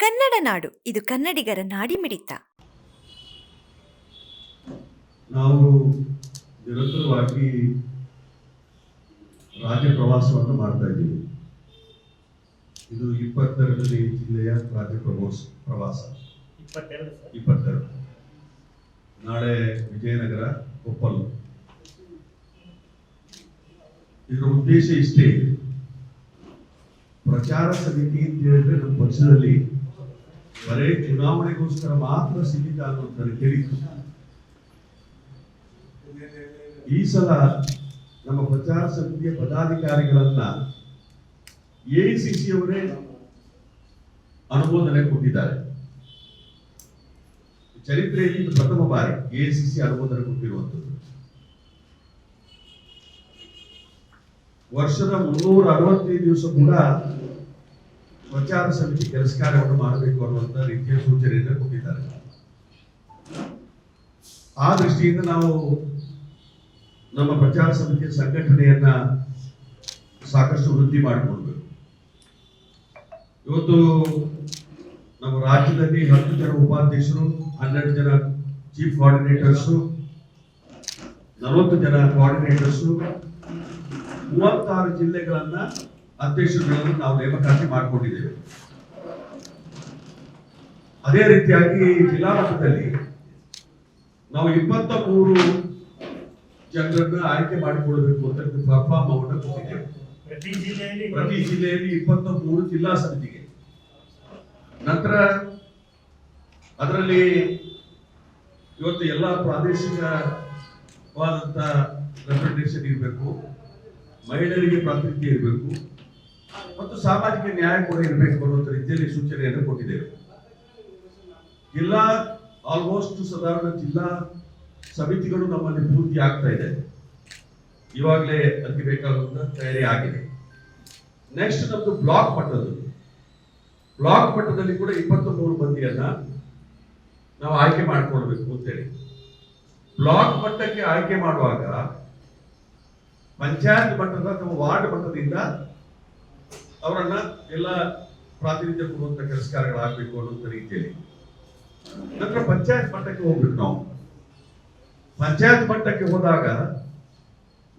ಕನ್ನಡ ನಾಡು. ಇದು ಕನ್ನಡಿಗರ ನಾಡಿ ಮಿಡಿತ ನಾವು ನಿರಂತರವಾಗಿ ರಾಜ್ಯ ಪ್ರವಾಸವನ್ನು ಮಾಡ್ತಾ ಇದ್ದೀವಿ. ಇದು ಇಪ್ಪತ್ತೆರಡನೇ ಜಿಲ್ಲೆಯ ರಾಜ್ಯ ಪ್ರವಾಸ ಪ್ರವಾಸ. ಇಪ್ಪತ್ತೆರಡು. ನಾಳೆ ವಿಜಯನಗರ ಕೊಪ್ಪಲ್. ಇದರ ಉದ್ದೇಶ ಇಷ್ಟೇ. ಪ್ರಚಾರ ಸಮಿತಿ ಅಂತ ಹೇಳಿದ್ರೆ ನಮ್ಮ ಪಕ್ಷದಲ್ಲಿ ಬರೇ ಚುನಾವಣೆಗೋಸ್ಕರ ಮಾತ್ರ ಸೀಮಿತ ಅನ್ನುವಂಥದ್ದು ಕೇಳಿತ್ತು ಈ ಸಲ ನಮ್ಮ ಪ್ರಚಾರ ಸಮಿತಿಯ ಪದಾಧಿಕಾರಿಗಳನ್ನ ಎಐಸಿಸಿ ಅವರೇ ಅನುಮೋದನೆ ಕೊಟ್ಟಿದ್ದಾರೆ. ಚರಿತ್ರೆಯಲ್ಲಿ ಇದು ಪ್ರಥಮ ಬಾರಿ ಎಐಸಿಸಿ ಅನುಮೋದನೆ ಕೊಟ್ಟಿರುವಂಥದ್ದು. ವರ್ಷದ ಮುನ್ನೂರ ಅರವತ್ತೈದು ದಿವಸ ಕೂಡ ಪ್ರಚಾರ ಸಮಿತಿ ಕೆಲಸ ಕಾರ್ಯವನ್ನು ಮಾಡಬೇಕು ಅನ್ನುವಂತ ರೀತಿಯ ಸೂಚನೆಯನ್ನು ಕೊಟ್ಟಿದ್ದಾರೆ. ಆ ದೃಷ್ಟಿಯಿಂದ ನಾವು ನಮ್ಮ ಪ್ರಚಾರ ಸಮಿತಿಯ ಸಂಘಟನೆಯನ್ನ ಸಾಕಷ್ಟು ವೃದ್ಧಿ ಮಾಡಿಕೊಂಡು ಇವತ್ತು ನಮ್ಮ ರಾಜ್ಯದಲ್ಲಿ ಹತ್ತು ಜನ ಉಪಾಧ್ಯಕ್ಷರು, ಹನ್ನೆರಡು ಜನ ಚೀಫ್ ಕೋಆರ್ಡಿನೇಟರ್ಸು ನಲವತ್ತು ಜನ ಕೋಆರ್ಡಿನೇಟರ್ಸು ಮೂವತ್ತಾರು ಜಿಲ್ಲೆಗಳನ್ನ ಅಧ್ಯಕ್ಷರುಗಳನ್ನು ನಾವು ನೇಮಕಾತಿ ಮಾಡಿಕೊಂಡಿದ್ದೇವೆ. ಅದೇ ರೀತಿಯಾಗಿ ಜಿಲ್ಲಾ ಮಟ್ಟದಲ್ಲಿ ನಾವು ಇಪ್ಪತ್ತ ಮೂರು ಜನರನ್ನ ಆಯ್ಕೆ ಮಾಡಿಕೊಳ್ಳಬೇಕು ಅಂತ ಪರ್ಫಾರ್ಮ್ ಅನ್ನು ಕೊಟ್ಟಿದ್ದೇವೆ. ಪ್ರತಿ ಜಿಲ್ಲೆಯಲ್ಲಿ ಪ್ರತಿ ಜಿಲ್ಲೆಯಲ್ಲಿ ಇಪ್ಪತ್ತ ಮೂರು ಜಿಲ್ಲಾ ಸಮಿತಿಗೆ. ನಂತರ ಅದರಲ್ಲಿ ಇವತ್ತು ಎಲ್ಲ ಪ್ರಾದೇಶಿಕವಾದಂತ ರೆಪ್ರೆಸೆಂಟೇಷನ್ ಇರಬೇಕು. ಮಹಿಳೆಯರಿಗೆ ಪ್ರಾತಿನಿಧ್ಯ ಇರಬೇಕು. ಮತ್ತು ಸಾಮಾಜಿಕ ನ್ಯಾಯ ಕೂಡ ಇರಬೇಕು ಅನ್ನುವಂಥ ರೀತಿಯಲ್ಲಿ ಸೂಚನೆಯನ್ನು ಕೊಟ್ಟಿದ್ದೇವೆ. ಜಿಲ್ಲಾ ಆಲ್ಮೋಸ್ಟ್ ಸಾಧಾರಣ ಜಿಲ್ಲಾ ಸಮಿತಿಗಳು ನಮ್ಮಲ್ಲಿ ಪೂರ್ತಿ ಆಗ್ತಾ ಇದೆ. ಇವಾಗಲೇ ಅದಕ್ಕೆ ಬೇಕಾದಂತ ತಯಾರಿ ಆಗಿದೆ. ನೆಕ್ಸ್ಟ್ ನಮ್ದು ಬ್ಲಾಕ್ ಮಟ್ಟದ್ದು. ಬ್ಲಾಕ್ ಮಟ್ಟದಲ್ಲಿ ಕೂಡ ಇಪ್ಪತ್ತ ಮೂರು ಮಂದಿಯನ್ನ ನಾವು ಆಯ್ಕೆ ಮಾಡಿಕೊಳ್ಬೇಕು ಅಂತೇಳಿ. ಬ್ಲಾಕ್ ಮಟ್ಟಕ್ಕೆ ಆಯ್ಕೆ ಮಾಡುವಾಗ, ಪಂಚಾಯತ್ ಮಟ್ಟದ ಅಥವಾ ವಾರ್ಡ್ ಮಟ್ಟದಿಂದ ಅವರನ್ನ ಎಲ್ಲ ಪ್ರಾತಿನಿಧ್ಯ ಕೊಡುವಂತ ಕೆಲಸ ಕಾರ್ಯಗಳಾಗಬೇಕು ಅನ್ನುವಂಥ ರೀತಿಯಲ್ಲಿ. ನಂತರ ಪಂಚಾಯತ್ ಮಟ್ಟಕ್ಕೆ ಹೋಗ್ಬೇಕು ನಾವು. ಪಂಚಾಯತ್ ಮಟ್ಟಕ್ಕೆ ಹೋದಾಗ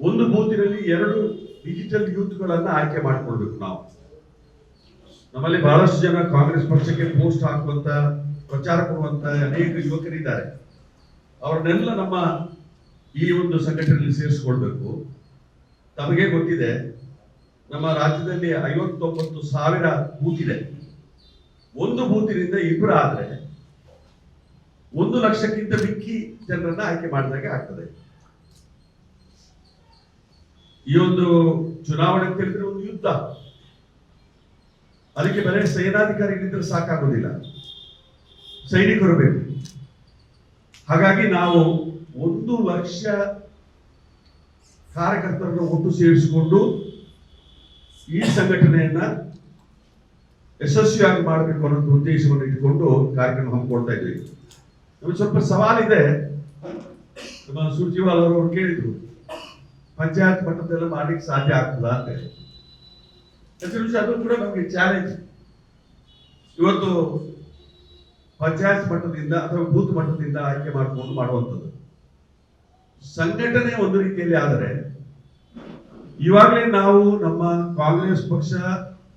ಒಂದು ಬೂತಿನಲ್ಲಿ ಎರಡು ಡಿಜಿಟಲ್ ಯೂತ್ಗಳನ್ನ ಆಯ್ಕೆ ಮಾಡಿಕೊಳ್ಬೇಕು ನಾವು. ನಮ್ಮಲ್ಲಿ ಬಹಳಷ್ಟು ಜನ ಕಾಂಗ್ರೆಸ್ ಪಕ್ಷಕ್ಕೆ ಪೋಸ್ಟ್ ಹಾಕುವಂತ, ಪ್ರಚಾರ ಕೊಡುವಂತ ಅನೇಕ ಯುವಕರಿದ್ದಾರೆ. ಅವ್ರನ್ನೆಲ್ಲ ನಮ್ಮ ಈ ಒಂದು ಸಂಘಟನೆಯಲ್ಲಿ ಸೇರಿಸಿಕೊಳ್ಬೇಕು. ತಮಗೆ ಗೊತ್ತಿದೆ ನಮ್ಮ ರಾಜ್ಯದಲ್ಲಿ ಐವತ್ತೊಂಬತ್ತು ಸಾವಿರ ಬೂತ್ ಇದೆ. ಒಂದು ಬೂತಿನಿಂದ ಇಬ್ಬರು ಆದ್ರೆ ಒಂದು ಲಕ್ಷಕ್ಕಿಂತ ಮಿಕ್ಕಿ ಜನರನ್ನ ಆಯ್ಕೆ ಮಾಡಿದಾಗ ಆಗ್ತದೆ. ಈ ಒಂದು ಚುನಾವಣೆ ಅಂತ ಒಂದು ಯುದ್ಧ. ಅದಕ್ಕೆ ಬರೀ ಸೇನಾಧಿಕಾರಿಗಳಿದ್ರೆ ಸಾಕಾಗೋದಿಲ್ಲ. ಸೈನಿಕರು ಬೇಕು. ಹಾಗಾಗಿ ನಾವು ಒಂದು ಲಕ್ಷ ಕಾರ್ಯಕರ್ತರನ್ನು ಒಟ್ಟು ಸೇರಿಸಿಕೊಂಡು ಈ ಸಂಘಟನೆಯನ್ನ ಯಶಸ್ವಿಯಾಗಿ ಮಾಡಬೇಕು ಅನ್ನೋ ಉದ್ದೇಶವನ್ನು ಇಟ್ಟುಕೊಂಡು ಕಾರ್ಯಕ್ರಮ ಹಮ್ಮಿಕೊಳ್ತಾ ಇದ್ವಿ. ನಮಗೆ ಸ್ವಲ್ಪ ಸವಾಲಿದೆ. ನಮ್ಮ ಸುರ್ಜಿವಾಲ್ ಅವರು ಕೇಳಿದ್ರು, ಪಂಚಾಯತ್ ಮಟ್ಟದೆಲ್ಲ ಮಾಡ್ಲಿಕ್ಕೆ ಸಾಧ್ಯ ಆಗ್ತದ ಅಂತ ಹೇಳಿ. ಅದು ಕೂಡ ನಮಗೆ ಚಾಲೆಂಜ್ ಇವತ್ತು ಪಂಚಾಯತ್ ಮಟ್ಟದಿಂದ ಅಥವಾ ಬೂತ್ ಮಟ್ಟದಿಂದ ಆಯ್ಕೆ ಮಾಡಿಕೊಂಡು ಮಾಡುವಂಥದ್ದು. ಸಂಘಟನೆ ಒಂದು ರೀತಿಯಲ್ಲಿ ಆದರೆ ಇವಾಗಲೇ ನಾವು ನಮ್ಮ ಕಾಂಗ್ರೆಸ್ ಪಕ್ಷ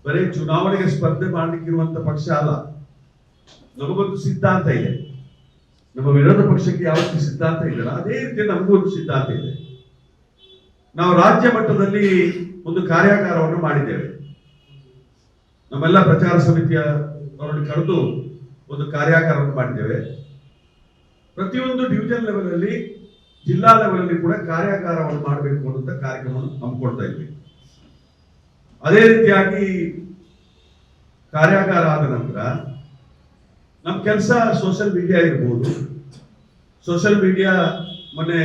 ಬರೀ ಚುನಾವಣೆಗೆ ಸ್ಪರ್ಧೆ ಮಾಡಲಿಕ್ಕಿರುವಂತ ಪಕ್ಷ ಅಲ್ಲ. ನಮಗೊಂದು ಸಿದ್ಧಾಂತ ಇದೆ. ನಮ್ಮ ವಿರೋಧ ಪಕ್ಷಕ್ಕೆ ಯಾವ ರೀತಿ ಸಿದ್ಧಾಂತ ಇಲ್ಲ ಅದೇ ರೀತಿ ನಮಗೂ ಒಂದು ಸಿದ್ಧಾಂತ ಇದೆ. ನಾವು ರಾಜ್ಯ ಮಟ್ಟದಲ್ಲಿ ಒಂದು ಕಾರ್ಯಾಗಾರವನ್ನು ಮಾಡಿದ್ದೇವೆ. ನಮ್ಮೆಲ್ಲ ಪ್ರಚಾರ ಸಮಿತಿಯ ಅವರನ್ನು ಕರೆದು ಒಂದು ಕಾರ್ಯಾಗಾರವನ್ನು ಮಾಡಿದ್ದೇವೆ. ಪ್ರತಿಯೊಂದು ಡಿವಿಜನ್ ಲೆವೆಲ್ ಅಲ್ಲಿ ಜಿಲ್ಲಾ ಲೆವೆಲ್ ಕೂಡ ಕಾರ್ಯಾಗಾರವನ್ನು ಮಾಡಬೇಕು ಅಂತ ಕಾರ್ಯಕ್ರಮವನ್ನು ಹಮ್ಮಿಕೊಳ್ತಾ ಇದ್ವಿ. ಅದೇ ರೀತಿಯಾಗಿ ಕಾರ್ಯಾಗಾರ ಆದ ನಂತರ ನಮ್ಮ ಕೆಲಸ ಸೋಷಿಯಲ್ ಮೀಡಿಯಾ ಇರ್ಬೋದು. ಸೋಷಿಯಲ್ ಮೀಡಿಯಾ ಮೊನ್ನೆ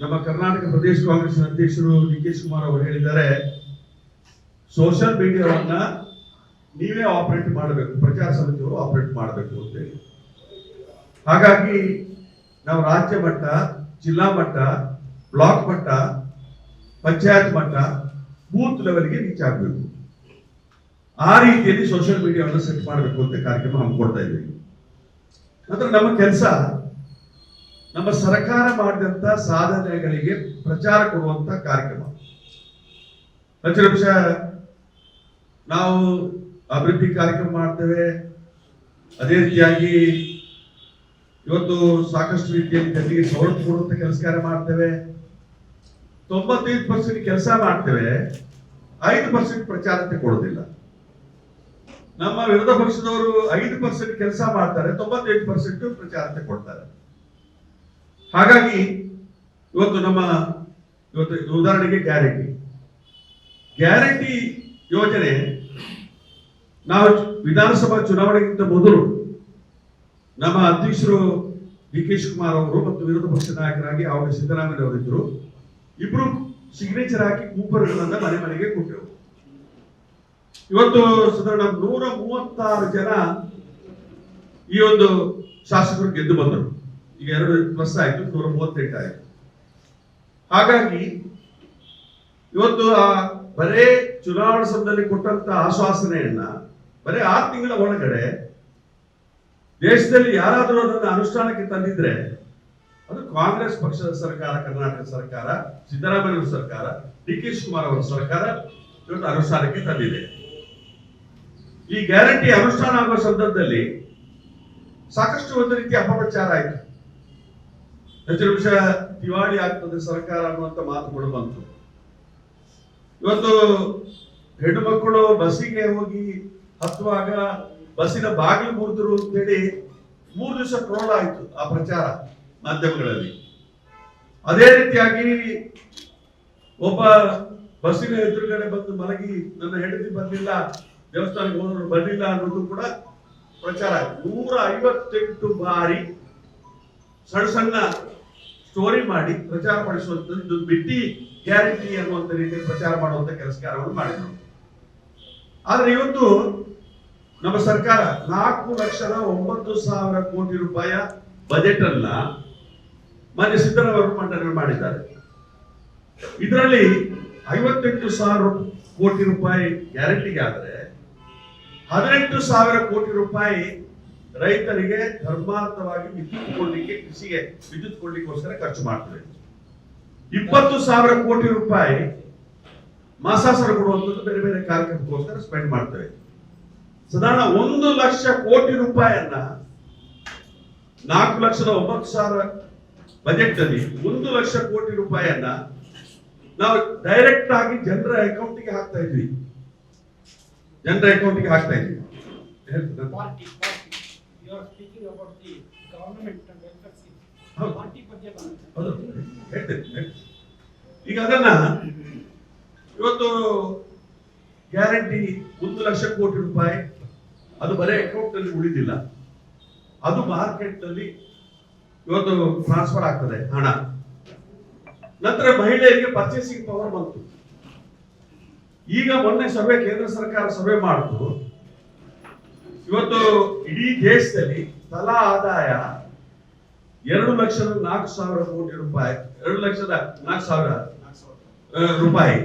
ನಮ್ಮ ಕರ್ನಾಟಕ ಪ್ರದೇಶ ಕಾಂಗ್ರೆಸ್ ಅಧ್ಯಕ್ಷರು ಡಿ ಕೆ ಶಿವಕುಮಾರ್ ಅವರು ಹೇಳಿದ್ದಾರೆ ಸೋಷಿಯಲ್ ಮೀಡಿಯಾವನ್ನ ನೀವೇ ಆಪರೇಟ್ ಮಾಡಬೇಕು, ಪ್ರಚಾರ ಸಮಿತಿಯವರು ಆಪರೇಟ್ ಮಾಡಬೇಕು ಅಂತೇಳಿ ಹಾಗಾಗಿ ನಾವು ರಾಜ್ಯ ಮಟ್ಟ, ಜಿಲ್ಲಾ ಮಟ್ಟ, ಬ್ಲಾಕ್ ಮಟ್ಟ, ಪಂಚಾಯತ್ ಮಟ್ಟ ಬೂತ್ ಲೆವೆಲ್ಗೆ ರೀಚ್ ಆಗಬೇಕು. ಆ ರೀತಿಯಲ್ಲಿ ಸೋಷಿಯಲ್ ಮೀಡಿಯಾವನ್ನು ಸೆಟ್ ಮಾಡಬೇಕು ಅಂತ ಕಾರ್ಯಕ್ರಮ ಹಮ್ಮಿಕೊಳ್ತಾ ಇದ್ದೀವಿ. ನಂತರ ನಮ್ಮ ಕೆಲಸ, ನಮ್ಮ ಸರ್ಕಾರ ಮಾಡಿದಂತ ಸಾಧನೆಗಳಿಗೆ ಪ್ರಚಾರ ಕೊಡುವಂತ ಕಾರ್ಯಕ್ರಮ. ಹತ್ತು ನಾವು ಅಭಿವೃದ್ಧಿ ಕಾರ್ಯಕ್ರಮ ಮಾಡ್ತೇವೆ. ಅದೇ ರೀತಿಯಾಗಿ ಇವತ್ತು ಸಾಕಷ್ಟು ರೀತಿಯಲ್ಲಿ ಜನರಿಗೆ ಸವಲತ್ತು ಕೊಡುವಂತ ಕೆಲಸ ಕಾರ್ಯ ಮಾಡ್ತೇವೆ. ತೊಂಬತ್ತೈದು ಪರ್ಸೆಂಟ್ ಕೆಲಸ ಮಾಡ್ತೇವೆ. ಐದು ಪರ್ಸೆಂಟ್ ಪ್ರಚಾರತೆ ಕೊಡೋದಿಲ್ಲ ನಮ್ಮ ವಿರೋಧ ಪಕ್ಷದವರು ಐದು ಪರ್ಸೆಂಟ್ ಕೆಲಸ ಮಾಡ್ತಾರೆ, ತೊಂಬತ್ತೈದು ಪರ್ಸೆಂಟ್ ಪ್ರಚಾರತೆ ಕೊಡ್ತಾರೆ. ಹಾಗಾಗಿ ಇವತ್ತು ನಮ್ಮ ಇವತ್ತು ಉದಾಹರಣೆಗೆ ಗ್ಯಾರಂಟಿ. ಗ್ಯಾರಂಟಿ ಯೋಜನೆ ನಾವು ವಿಧಾನಸಭಾ ಚುನಾವಣೆಗಿಂತ ಮೊದಲು ನಮ್ಮ ಅಧ್ಯಕ್ಷರು ಡಿ ಕೆ ಶಿವಕುಮಾರ್ ಅವರು ಮತ್ತು ವಿರೋಧ ಪಕ್ಷ ನಾಯಕರಾಗಿ ಅವರು ಸಿದ್ದರಾಮಯ್ಯ ಅವರಿದ್ದರು. ಇಬ್ರು ಸಿಗ್ನೇಚರ್ ಹಾಕಿ ಕೂಪರ್ಗಳನ್ನ ಮನೆ ಮನೆಗೆ ಕೊಟ್ಟೆವು ಇವತ್ತು ಸಾಧಾರಣ ನೂರ ಮೂವತ್ತಾರು ಜನ ಈ ಒಂದು ಶಾಸಕರು ಗೆದ್ದು ಬಂದರು. ಈಗ ಎರಡು ಪ್ಲಸ್ ಆಯ್ತು, ನೂರ ಮೂವತ್ತೆಂಟು ಆಯ್ತು. ಹಾಗಾಗಿ ಇವತ್ತು ಆ ಬರೇ ಚುನಾವಣಾ ಸಮಯದಲ್ಲಿ ಕೊಟ್ಟಂತ ಆಶ್ವಾಸನೆಯನ್ನ ಬರೇ ಆರು ತಿಂಗಳ ಒಳಗಡೆ ದೇಶದಲ್ಲಿ ಯಾರಾದರೂ ಅದನ್ನು ಅನುಷ್ಠಾನಕ್ಕೆ ತಂದಿದ್ರೆ, ಅದು ಕಾಂಗ್ರೆಸ್ ಪಕ್ಷದ ಸರ್ಕಾರ, ಕರ್ನಾಟಕ ಸರ್ಕಾರ, ಸಿದ್ದರಾಮಯ್ಯ ಸರ್ಕಾರ ಡಿ ಕೆ ಶಿವಕುಮಾರ್ ಅವರ ಸರ್ಕಾರ ಇವತ್ತು ಅನುಷ್ಠಾನಕ್ಕೆ ತಂದಿದೆ. ಈ ಗ್ಯಾರಂಟಿ ಅನುಷ್ಠಾನ ಆಗುವ ಸಂದರ್ಭದಲ್ಲಿ ಸಾಕಷ್ಟು ಒಂದು ರೀತಿಯ ಅಪಪ್ರಚಾರ ಆಯಿತು. ಹೆಚ್ಚು ನಿಮಿಷ ದಿವಾಳಿ ಆಗ್ತದೆ ಸರ್ಕಾರ ಅನ್ನುವಂತ ಮಾತುಗಳು ಬಂತು. ಇವತ್ತು ಹೆಣ್ಣು ಮಕ್ಕಳು ಬಸ್ಸಿಗೆ ಹೋಗಿ ಹತ್ತುವಾಗ ಬಸ್ಸಿನ ಬಾಗಿಲು ಮುರಿದ್ರು ಅಂತೇಳಿ ಮೂರು ದಿವಸ ಟ್ರೋಲ್ ಆಯಿತು ಆ ಪ್ರಚಾರ ಮಾಧ್ಯಮಗಳಲ್ಲಿ. ಅದೇ ರೀತಿಯಾಗಿ ಒಬ್ಬ ಬಸ್ಸಿನ ಎದುರುಗಡೆ ಬಂದು ಮಲಗಿ, ನನ್ನ ಹೆಂಡತಿ ಬಂದಿಲ್ಲ ದೇವಸ್ಥಾನಕ್ಕೆ ಹೋದ್ರು ಬರಲಿಲ್ಲ ಅನ್ನೋದು ಕೂಡ ಪ್ರಚಾರ ಆಯ್ತು. ನೂರ ಐವತ್ತೆಂಟು ಬಾರಿ ಸಣ್ಣ ಸಣ್ಣ ಸ್ಟೋರಿ ಮಾಡಿ ಪ್ರಚಾರ ಪಡಿಸುವಂತದ್ದು ಬಿಟ್ಟಿ ಗ್ಯಾರಂಟಿ ಅನ್ನುವಂಥ ರೀತಿಯಲ್ಲಿ ಪ್ರಚಾರ ಮಾಡುವಂತ ಕೆಲಸ ಕಾರ್ಯವನ್ನು ಮಾಡಿದ್ರು. ಆದ್ರೆ ಇವತ್ತು ನಮ್ಮ ಸರ್ಕಾರ ನಾಲ್ಕು ಲಕ್ಷದ ಒಂಬತ್ತು ಸಾವಿರ ಕೋಟಿ ರೂಪಾಯ ಬಜೆಟ್ ಅನ್ನ ಮಾನ್ಯ ಸಿದ್ದರಾಮಯ್ಯ ಮಂಡನೆ ಮಾಡಿದ್ದಾರೆ. ಇದರಲ್ಲಿ ಐವತ್ತೆಂಟು ಸಾವಿರ ಕೋಟಿ ರೂಪಾಯಿ ಗ್ಯಾರಂಟಿಗೆ ಆದರೆ ಹದಿನೆಂಟು ಸಾವಿರ ಕೋಟಿ ರೂಪಾಯಿ ರೈತರಿಗೆ ಧರ್ಮಾರ್ಥವಾಗಿ ವಿದ್ಯುತ್ ಕೊಡಲಿಕ್ಕೆ, ಕೃಷಿಗೆ ವಿದ್ಯುತ್ ಕೊಡ್ಲಿಕ್ಕೋಸ್ಕರ ಖರ್ಚು ಮಾಡ್ತೇವೆ. ಇಪ್ಪತ್ತು ಸಾವಿರ ಕೋಟಿ ರೂಪಾಯಿ ಮಾಸಾಸರ ಕೊಡುವಂಥದ್ದು ಬೇರೆ ಬೇರೆ ಕಾರ್ಯಕ್ರಮಕ್ಕೋಸ್ಕರ ಸ್ಪೆಂಡ್ ಮಾಡ್ತೇವೆ. ಸಾಧಾರಣ ಒಂದು ಲಕ್ಷ ಕೋಟಿ ರೂಪಾಯಿಯನ್ನ ನಾಲ್ಕು ಲಕ್ಷದ ಒಂಬತ್ತು ಸಾವಿರ ಬಜೆಟ್ ಅಲ್ಲಿ ಒಂದು ಲಕ್ಷ ಕೋಟಿ ರೂಪಾಯಿಯನ್ನ ನಾವು ಡೈರೆಕ್ಟ್ ಆಗಿ ಜನರ ಅಕೌಂಟಿಗೆ ಹಾಕ್ತಾ ಇದ್ವಿ. ಜನರ ಅಕೌಂಟಿಗೆ ಹಾಕ್ತಾ ಇದ್ವಿ. ಈಗ ಅದನ್ನ ಇವತ್ತು ಗ್ಯಾರಂಟಿ ಒಂದು ಲಕ್ಷ ಕೋಟಿ ರೂಪಾಯಿ. ಅದು ಬರೀ ಅಕೌಂಟ್ ಅಲ್ಲಿ ಉಳಿದಿಲ್ಲ. ಅದು ಮಾರ್ಕೆಟ್ನಲ್ಲಿ ಇವತ್ತು ಟ್ರಾನ್ಸ್ಫರ್ ಆಗ್ತದೆ ಹಣ. ನಂತರ ಮಹಿಳೆಯರಿಗೆ ಪರ್ಚೇಸಿಂಗ್ ಪವರ್ ಬಂತು. ಈಗ ಮೊನ್ನೆ ಸಭೆ ಕೇಂದ್ರ ಸರ್ಕಾರ ಸಭೆ ಮಾಡಿತು. ಇವತ್ತು ಇಡೀ ದೇಶದಲ್ಲಿ ತಲಾ ಆದಾಯ ಎರಡು ಲಕ್ಷದ ನಾಲ್ಕು ಸಾವಿರ ಕೋಟಿ ರೂಪಾಯಿ ಎರಡು ಲಕ್ಷದ ನಾಲ್ಕು ಸಾವಿರ ರೂಪಾಯಿ.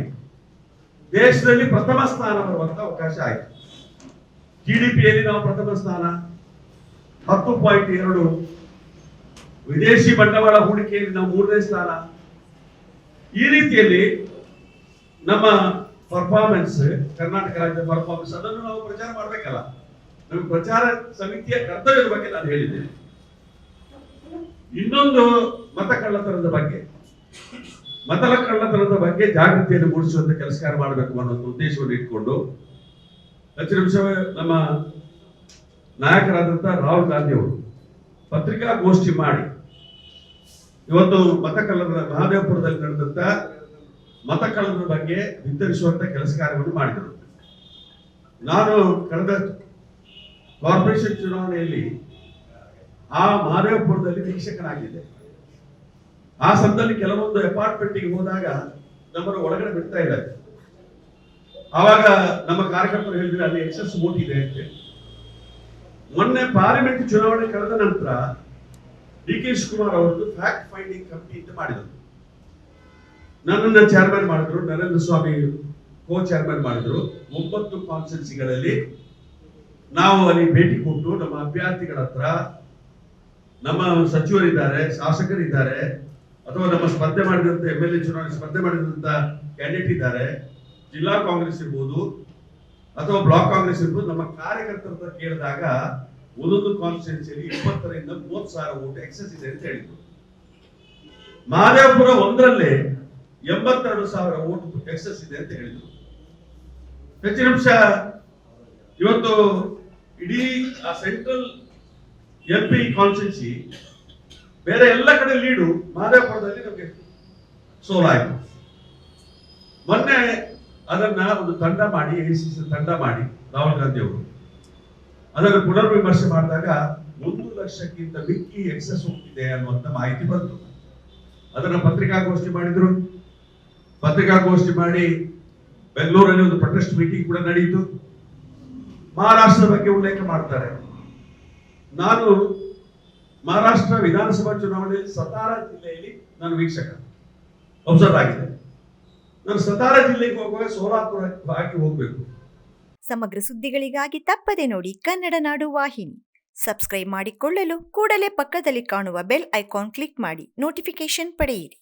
ದೇಶದಲ್ಲಿ ಪ್ರಥಮ ಸ್ಥಾನ ಬರುವಂತ ಅವಕಾಶ ಆಯಿತು. ಜಿಡಿಪಿಯಲ್ಲಿ ನಾವು ಪ್ರಥಮ ಸ್ಥಾನ. ಹತ್ತು ಪಾಯಿಂಟ್ ಎರಡು. ವಿದೇಶಿ ಬಂಡವಾಳ ಹೂಡಿಕೆಯಲ್ಲಿ ನಾವು ಮೂರನೇ ಸ್ಥಾನ. ಈ ರೀತಿಯಲ್ಲಿ ನಮ್ಮ ಪರ್ಫಾರ್ಮೆನ್ಸ್ ಕರ್ನಾಟಕ ರಾಜ್ಯದ ಪರ್ಫಾರ್ಮೆನ್ಸ್ ಅದನ್ನು ನಾವು ಪ್ರಚಾರ ಮಾಡಬೇಕಲ್ಲ. ನಮಗೆ ಪ್ರಚಾರ ಸಮಿತಿಯ ಕರ್ತವ್ಯದ ಬಗ್ಗೆ ನಾನು ಹೇಳಿದ್ದೇನೆ. ಇನ್ನೊಂದು ಮತ ಕಳ್ಳತನದ ಬಗ್ಗೆ. ಮತ ಕಳ್ಳತನದ ಬಗ್ಗೆ ಜಾಗೃತಿಯನ್ನು ಮೂಡಿಸುವಂತ ಕೆಲಸ ಮಾಡಬೇಕು ಅನ್ನೋ ಉದ್ದೇಶವನ್ನು ಇಟ್ಕೊಂಡು ನಿಮಿಷ ನಮ್ಮ ನಾಯಕರಾದಂತಹ ರಾಹುಲ್ ಗಾಂಧಿ ಅವರು ಪತ್ರಿಕಾಗೋಷ್ಠಿ ಮಾಡಿ ಇವತ್ತು ಮತ ಕಳ್ಳತನ ಮಹಾದೇವಪುರದಲ್ಲಿ ನಡೆದಂತ ಮತ ಕಳ್ಳತನದ ಬಗ್ಗೆ ವಿತರಿಸುವಂತ ಕೆಲಸ ಕಾರ್ಯವನ್ನು ಮಾಡಿದರು. ನಾನು ಕಳೆದ ಕಾರ್ಪೊರೇಷನ್ ಚುನಾವಣೆಯಲ್ಲಿ ಆ ಮಹಾದೇವಪುರದಲ್ಲಿ ವೀಕ್ಷಕನಾಗಿದ್ದೆ. ಆ ಸಂದರ್ಭದಲ್ಲಿ ಕೆಲವೊಂದು ಅಪಾರ್ಟ್ಮೆಂಟ್ಗೆ ಹೋದಾಗ ನಮ್ಮನ್ನು ಒಳಗಡೆ ಬಿಡ್ತಾ ಇದ್ದಾರೆ. ಆವಾಗ ನಮ್ಮ ಕಾರ್ಯಕರ್ತರು ಹೇಳಿದ್ರೆ, ಅಲ್ಲಿ ಎಕ್ಸಸ್ ವೋಟ್ ಇದೆ ಅಂತ ಮೊನ್ನೆ ಪಾರ್ಲಿಮೆಂಟ್ ಚುನಾವಣೆ ಕಳೆದ ನಂತರ ಡಿ ಕೆ ಶಿವಕುಮಾರ್ ಅವರದ್ದು ಫ್ಯಾಕ್ಟ್ ಫೈಂಡಿಂಗ್ ಕಮಿಟಿ ಅಂತ ಮಾಡಿದರು. ನನ್ನನ್ನ ಚೇರ್ಮನ್ ಮಾಡಿದ್ರು, ನರೇಂದ್ರ ಸ್ವಾಮಿ ಕೋ ಚೇರ್ಮನ್ ಮಾಡಿದ್ರು. ಒಂಬತ್ತು ಕಾನ್ಸ್ಟಿಟ್ಯೂನ್ಸಿಗಳಲ್ಲಿ ನಾವು ಅಲ್ಲಿ ಭೇಟಿ ಕೊಟ್ಟು ನಮ್ಮ ಅಭ್ಯರ್ಥಿಗಳ ಹತ್ರ ನಮ್ಮ ಸಚಿವರಿದ್ದಾರೆ, ಶಾಸಕರಿದ್ದಾರೆ. ಅಥವಾ ನಮ್ಮ ಸ್ಪರ್ಧೆ ಮಾಡಿದಂತ ಎಂ ಎಲ್ ಎ ಚುನಾವಣೆ ಸ್ಪರ್ಧೆ ಮಾಡಿದಂತ ಕ್ಯಾಂಡಿಡೇಟ್ ಇದ್ದಾರೆ. ಜಿಲ್ಲಾ ಕಾಂಗ್ರೆಸ್ ಇರ್ಬೋದು ಅಥವಾ ಬ್ಲಾಕ್ ಕಾಂಗ್ರೆಸ್ ಇರ್ಬೋದು. ನಮ್ಮ ಕಾರ್ಯಕರ್ತರ ಕೇಳಿದಾಗ ಒಂದೊಂದು ಕಾನ್ಸ್ಟಿಟ್ಯೂನ್ಸಿಯಲ್ಲಿ ಇಪ್ಪತ್ತರಿಂದ ಮೂವತ್ತು ಸಾವಿರ ಓಟ್ ಎಕ್ಸಸ್ ಇದೆ ಅಂತ ಹೇಳಿದ್ರು. ಮಹದೇವಪುರ ಒಂದರಲ್ಲೇ ಎಂಬತ್ತೆರಡು ಸಾವಿರ ಓಟ್ ಎಕ್ಸಸ್ ಇದೆ ಅಂತ ಹೇಳಿದ್ರು. ಹೆಚ್ಚಿನ ಅಂಶ ಇವತ್ತು ಇಡೀ ಆ ಸೆಂಟ್ರಲ್ ಎಂ ಪಿ ಕಾನ್ಸ್ಟಿಟ್ಯೂನ್ಸಿ ಬೇರೆ ಎಲ್ಲ ಕಡೆ ಲೀಡು ಮಹದೇವಪುರದಲ್ಲಿ ನಮಗೆ ಸೋಲಾಯಿತು. ಮೊನ್ನೆ ಅದನ್ನ ಒಂದು ತಂಡ ಮಾಡಿ ಎಸಿಸಿ ತಂಡ ಮಾಡಿ, ರಾಹುಲ್ ಗಾಂಧಿ ಅವರು, ಅದನ್ನು ಪುನರ್ವಿಮರ್ಶೆ ಮಾಡಿದಾಗ ಒಂದು ಲಕ್ಷಕ್ಕಿಂತ ಮಿಕ್ಕಿ ಎಕ್ಸಸ್ ಹೋಗ್ತಿದೆ ಅನ್ನುವಂಥ ಮಾಹಿತಿ ಬಂತು. ಅದನ್ನು ಪತ್ರಿಕಾಗೋಷ್ಠಿ ಮಾಡಿದ್ರು. ಪತ್ರಿಕಾಗೋಷ್ಠಿ ಮಾಡಿ ಬೆಂಗಳೂರಲ್ಲಿ ಒಂದು ಪ್ರೊಟೆಸ್ಟ್ ಮೀಟಿಂಗ್ ಕೂಡ ನಡೆಯಿತು. ಮಹಾರಾಷ್ಟ್ರದ ಬಗ್ಗೆ ಉಲ್ಲೇಖ ಮಾಡ್ತಾರೆ. ನಾನು ಮಹಾರಾಷ್ಟ್ರ ವಿಧಾನಸಭಾ ಚುನಾವಣೆ ಸತಾರಾ ಜಿಲ್ಲೆಯಲ್ಲಿ ನಾನು ವೀಕ್ಷಕ. ಅಬ್ಸರ್ವ್ ಆಗಿದೆ. ನಾನು ಸತಾರಾ ಜಿಲ್ಲೆಗೆ ಹೋಗುವಾಗ ಸೋಲಾಪುರ ಹಾಕಿ ಹೋಗಬೇಕು. ಸಮಗ್ರ ಸುದ್ದಿಗಳಿಗಾಗಿ ತಪ್ಪದೆ ನೋಡಿ ಕನ್ನಡ ನಾಡು ವಾಹಿನಿ. ಸಬ್ಸ್ಕ್ರೈಬ್ ಮಾಡಿಕೊಳ್ಳಲು ಕೂಡಲೇ ಪಕ್ಕದಲ್ಲಿ ಕಾಣುವ ಬೆಲ್ ಐಕಾನ್ ಕ್ಲಿಕ್ ಮಾಡಿ ನೋಟಿಫಿಕೇಶನ್ ಪಡೆಯಿರಿ.